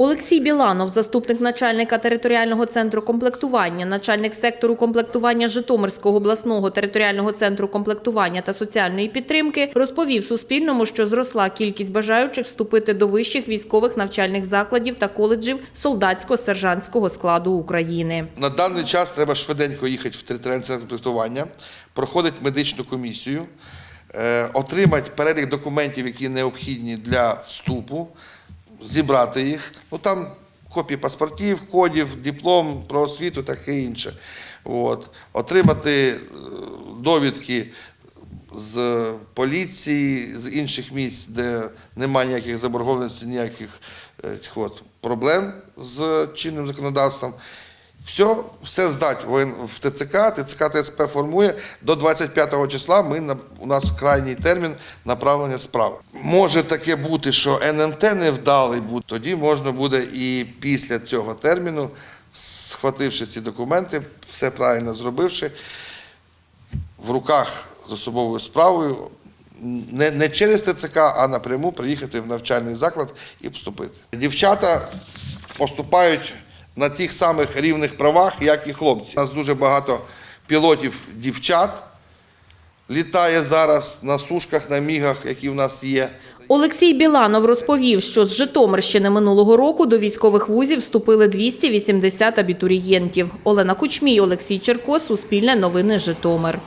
Олексій Біланов, заступник начальника територіального центру комплектування, начальник сектору комплектування Житомирського обласного територіального центру комплектування та соціальної підтримки, розповів Суспільному, що зросла кількість бажаючих вступити до вищих військових навчальних закладів та коледжів солдатсько-сержантського складу України. На даний час треба швиденько їхати в територіальний центр комплектування, проходити медичну комісію, е, отримати перелік документів, які необхідні для вступу, зібрати їх. Ну там копії паспортів, кодів, диплом про освіту, таке інше. От. Отримати е, довідки з поліції, з інших місць, де немає ніяких заборгованостей, ніяких е, от, проблем з чинним законодавством. Все, все здать в ТЦК, ТЦК ТСП формує. До 25 числа ми, у нас крайній термін направлення справи. Може таке бути, що НМТ невдалий буде, тоді можна буде і після цього терміну, схвативши ці документи, все правильно зробивши, в руках з особовою справою не, не через ТЦК, а напряму приїхати в навчальний заклад і вступити. Дівчата поступають на тих самих рівних правах, як і хлопці. У нас дуже багато пілотів дівчат літає зараз на сушках, на мігах, які в нас є. Олексій Біланов розповів, що з Житомирщини минулого року до військових вузів вступили 280 абітурієнтів. Олена Кучмій, Олексій Черко, Суспільне новини Житомир.